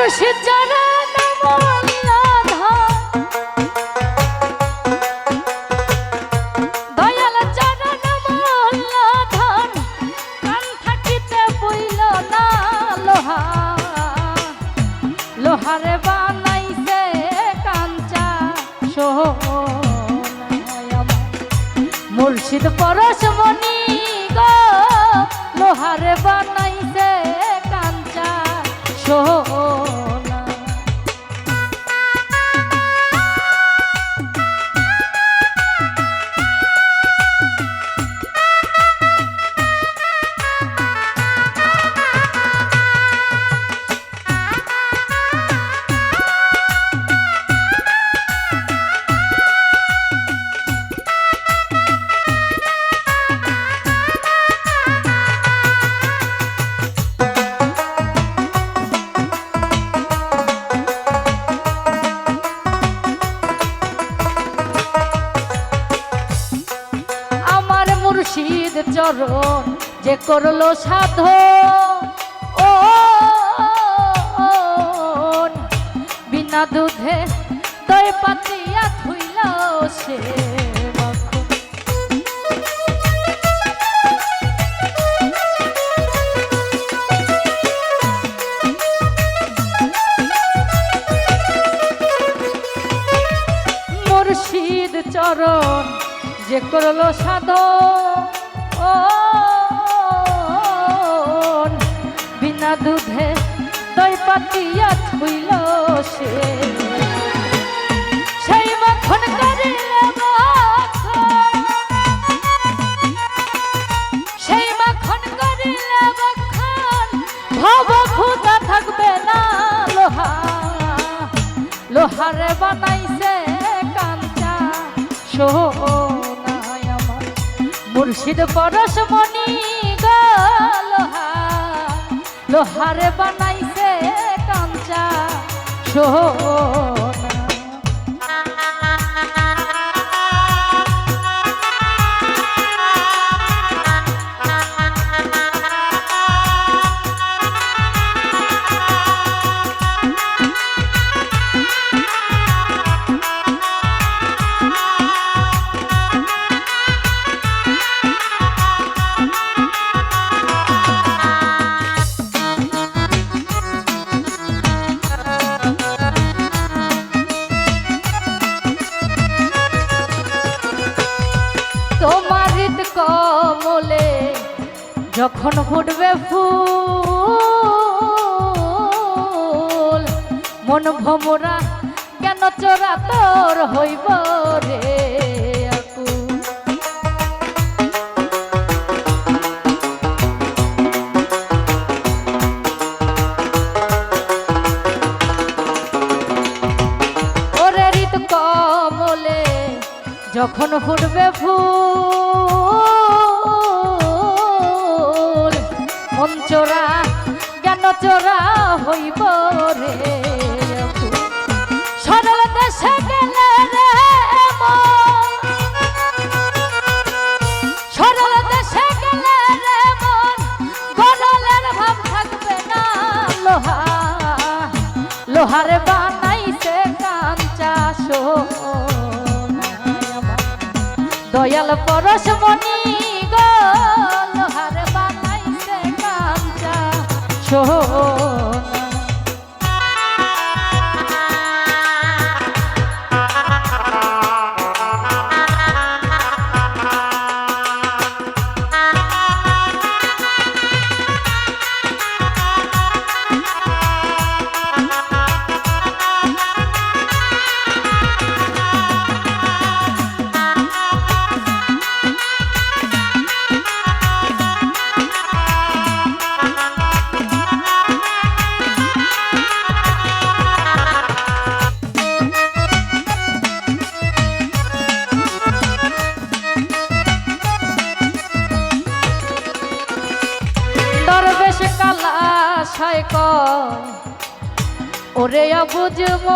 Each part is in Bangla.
মুর্শিদ যারা নাম আল্লাহ দয়াল যারা নাম আল্লাহ ধান কান থাকিতে বইল না লোহা। লোহারে বানাইছে কাঞ্চা সোনায় মুর্শিদ পরশমণি গো চরণ যে করল সাধ ও, বিনা দুধে দই পাতিয়া থুইল সে। মুর্শিদ চরণ যে করল সাধ ও বিনা দুধে দই পাতিয়া থুইল সে। সেই মাখন করিলে সেই মাখন থাকবে না লোহা। লোহারে বানাইছে কাঞ্চা আমার মুর্শিদ পরশ মনি লোহা। লোহারে বানাইছে কাঞ্চা। সোনা তোমার হৃদ কমলে যখন ফুটবে ফুল মন ভমরা কেন চোরা তোর হইব রে? যখন ফুটবে ফুল মন চোরা জ্ঞান চোরা হইব রে। দয়াল পরশ মনি গো লোহার বানাইছে কাঞ্চা সোনা সায় ক ওরে বুঝব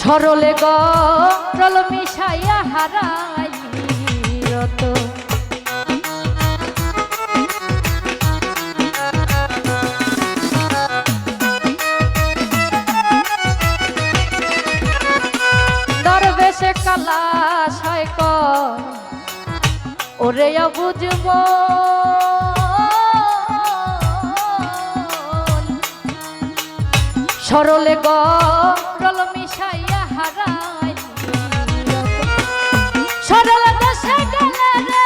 সরলে গল মিশাইয়া হারাই। বুঝব সরলে গরল মিশাইয়া হারাই। সরল দেশে গেলে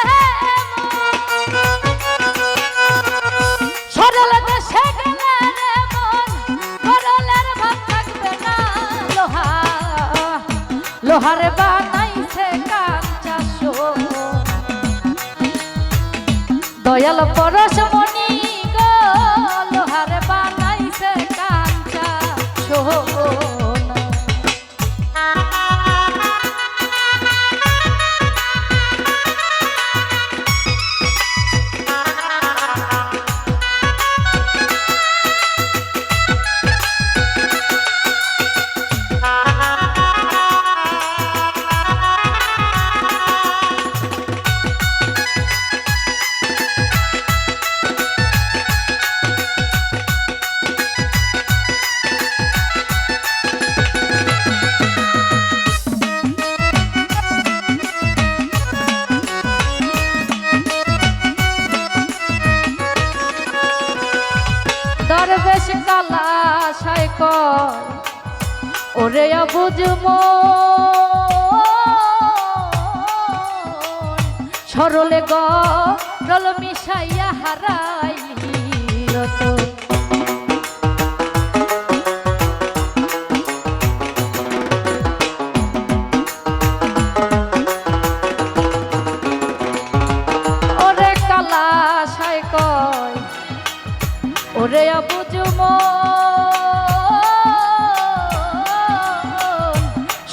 সরল দেশে গেলে রে গরলের ভাত থাকবে না লোহা। লোহার বানাইছে দয়াল পরশমণি কয় ওরে বুঝম সরলে গরল মিশাইয়া রতন। ওরে কালা সাই কয় ওরে বুঝম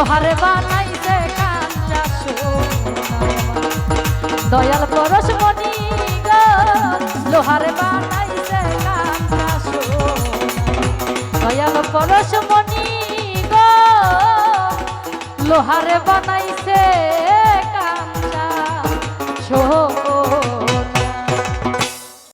লোহারে বানাইছে কাঞ্চা দয়াল পরশ মনি লোহারে বানাইছে কাঞ্চা দয়াল পরশ মনি লোহারে বানাইছে